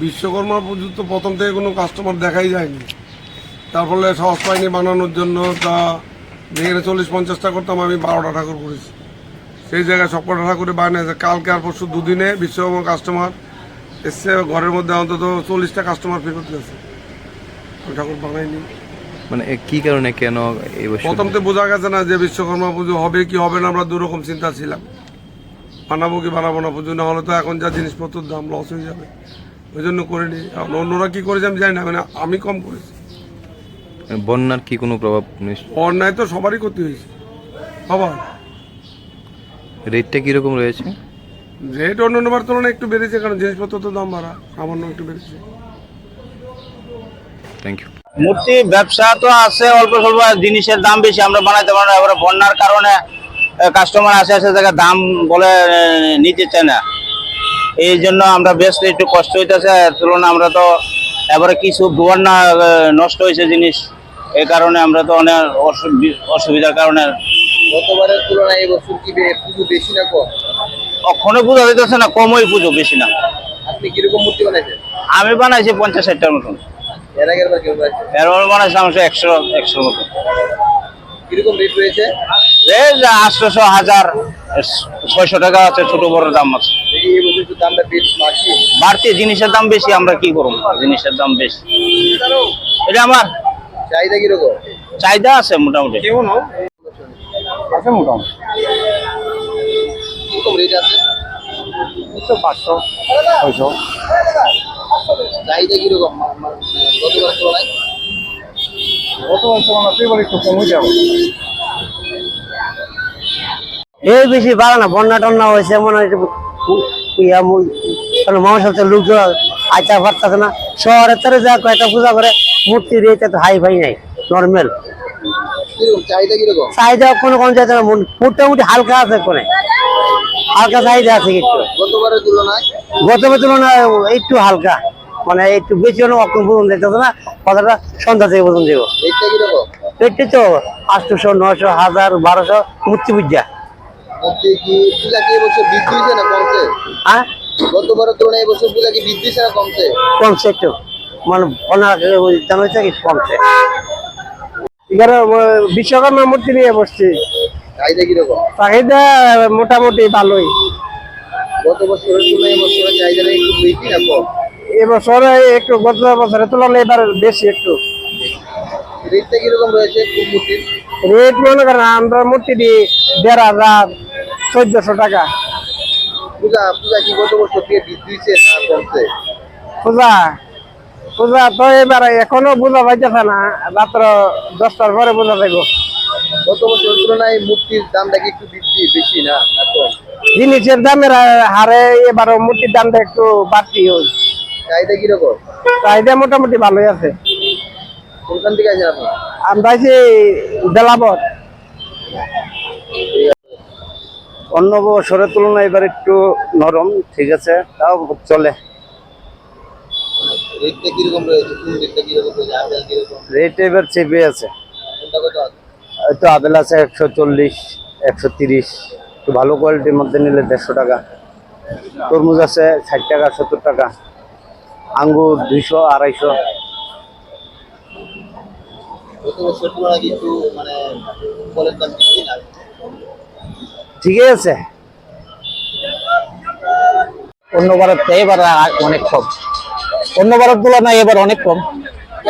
বিশ্বকর্মা পুজো তো প্রথম থেকে কোনো কাস্টমার দেখাই যায়নি। তার ফলে সহজ পাইনি বানানোর জন্য। তা যেখানে চল্লিশ পঞ্চাশটা করতাম আমি বারোটা ঠাকুর করেছি। সেই জায়গায় সবকটা ঠাকুরে বানিয়েছে কালকে আর পরশু দুদিনে বিশ্বকর্মা কাস্টমার এসছে। ঘরের মধ্যে অন্তত চল্লিশটা কাস্টমার ফেরত গেছে ঠাকুর বানাইনি মানে কি কারণে কেন এই প্রথম তো বোঝা গেছে না যে বিশ্বকর্মা পুজো হবে কি হবে না আমরা দুরকম চিন্তা ছিলাম। বানাবো কি বানাবো না পুজো না হলে তো এখন যা জিনিসপত্রের দাম লস হয়ে যাবে। ওই জন্য করিনি অন্যরা কি করেছে আমি জানি না মানে আমি কম করেছি। বন্যার কি কোনো প্রভাব অন্যায় তো সবারই ক্ষতি হয়েছে। সবার রেটটা কীরকম রয়েছে? রেট অন্যান্যবার তুলনায় একটু বেড়েছে কারণ জিনিসপত্র তো দাম বাড়া সামান্য একটু বেড়েছে। থ্যাংক ইউ মূর্তি ব্যবসা তো আছে অল্প স্বল্প জিনিসের দাম বেশি আমরা বানাইতে পারি না এবারে বন্যার কারণে কাস্টমার আসে আসে জায়গায় দাম বলে নিতে চায় না। এই জন্য আমরা বেশ একটু কষ্ট হইতেছে এর তুলনায় আমরা তো এবারে কিছু বন্যা আহ, নষ্ট হয়েছে জিনিস। এই কারণে আমরা তো অনেক অসুবি- অসুবিধার কারণে গতবারের তুলনায় এবছর কি পুজো বেশি না কম? কখনো পুজো দিতেছে না কমই পুজো বেশি না। আপনি কীরকম মূর্তি বানাইছেন? আমি বানাইছি পঞ্চাশ ষাটটার মতন। এর আগের বার কেউ বানাইছেন? এর বানাইছিলাম একশো একশোর মতন। কীরকম রেট রয়েছে? এই আটশোশো হাজার ছয়শো টাকা আছে ছোট বড় দাম আছে। বাড়তি জিনিসের দাম বেশি আমরা কি করব? জিনিসের দাম বেশি। এটা আমার। চাহিদা কীরকম? চাহিদা আছে মোটামুটি। আছে মোটামুটি। কীরকম রেট আছে? পাঁচশো ছয়শো। চাহিদা কীরকম? মা- মা- গতবারের তুলনায়? গত বছর আমরা তুই একটু কমে যাব। এই বেশি বাড়ে না বন্যা টন্যা হয়েছে মনে হয় একটু উ- মু- কারণ লোকজন আইতা পারতেছে না। শহরের তারে যা কয়েকটা পূজা করে মূর্তি রেট তো হাই ফাই নাই নর্মাল চাহিদা কোনো কোন যাচ্ছে না মোটামুটি হালকা আছে কোনে। হালকা চাহিদা আছে একটু। গতবারের তুলনায় গতবার তুলনায় একটু হালকা মানে একটু বেশি হলে অক্ষম যেতেছে না কথাটা সন্ধ্যা থেকে পর্যন্ত যাব। রেটটা তো আটশোশো নশো হাজার বারোশো মূর্তি পূজা কি পূজা কি এবছর বৃদ্ধি হয়েছে না কমছে? হ্যাঁ গতবারের তুলনায় এবছর পূজা কি বৃদ্ধি হয়েছে না কমছে? কমছে একটু। মানে অনেক জানা হয়েছে কি কমছে। এখানে বিশ্বকর্মা মূর্তি নিয়ে বসছি। চাহিদা কীরকম? চাহিদা মোটামুটি ভালোই। গত বছরের তুলনায় এবছরের চাহিদাটা একটু বেশি না কম? এবছরে একটু গত বছরের তুলনায় এবার বেশি একটু। রেটটা কীরকম রয়েছে মূর্তির? রেট মনে করেন আমরা মূর্তি দিই দেড় হাজার চোদ্দশো টাকা। পূজা পূজা কি গত বছর থেকে বৃদ্ধি না কমছে পূজা পূজা তো এবার এখনও বোঝা পাইতেছে না রাত্র দশটার পরে বোঝা যাইব গত বছরের তুলনায় মূর্তির দামটা কি একটু বৃদ্ধি বেশি না জিনিসের দামের হারে এবার মূর্তির দামটা একটু বাড়তি হয় চাহিদা কীরকম? চাহিদা মোটামুটি ভালোই আছে। কোনখান থেকে আছেন আপনার? আমরা আছি বেলাবর অন্য বছরের তুলনায় এবার একটু নরম ঠিক আছে? তাও চলে। রেট এবার চেপে আছে। কত আপেল আছে একশো চল্লিশ একশো তিরিশ। একটু ভালো কোয়ালিটির মধ্যে নিলে দেড়শো টাকা। তরমুজ আছে ষাট টাকা সত্তর টাকা। আঙ্গুর দুইশো আড়াইশো। গত বছর মানে ফলের দাম ঠিকই আছে। অন্যবারের থেকে এবার অনেক কম। অন্যবারের তুলনায় এবার অনেক কম।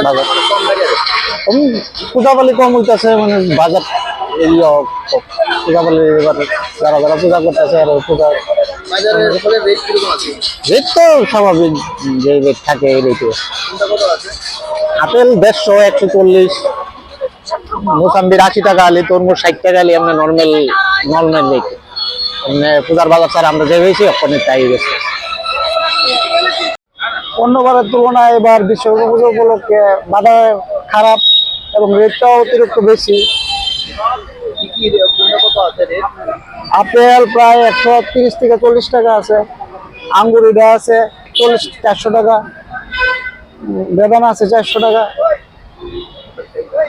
বাজার। পূজাপালি কম হইতেছে মানে বাজার যারা যারা তো যে থাকে এই আপেল দেড়শো, একশো চল্লিশ। মোসাম্বির আশি টাকা আলি, তরমুজ ষাট টাকা আলি আমরা নর্মাল নর্মাল এমনি পূজার বাজার স্যার আমরা যে হয়েছি ওখানে তাই গেছে অন্যবারের তুলনায় এবার বিশ্বকর্মা পুজো উপলক্ষে বাজার খারাপ এবং রেটটাও অতিরিক্ত বেশি। আপেল প্রায় একশো তিরিশ থেকে চল্লিশ টাকা আছে। আঙ্গুর এটা আছে চল্লিশ, চারশো টাকা। বেদানা আছে চারশো টাকা রেটটা কি গত বছর হয়।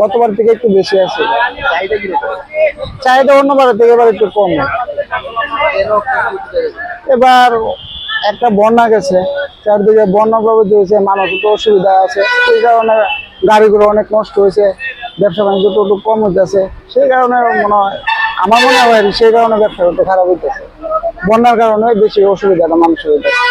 গতবার থেকে একটু বেশি আছে। চাহিদা অন্যবারের থেকে এবার একটু কম। করতে এবার একটা বন্যা গেছে, চারদিকে বন্যা প্রবৃদ্ধি হয়েছে, মানুষ তো অসুবিধা আছে। সেই কারণে গাড়িগুলো অনেক নষ্ট হয়েছে, ব্যবসা বাণিজ্য তো একটু কম হইতেছে। সেই কারণে মনে হয়, আমার মনে হয় সেই কারণে ব্যবসা একটু খারাপ হইতেছে। বন্যার কারণে বেশি অসুবিধাটা মানুষের হইতেছে।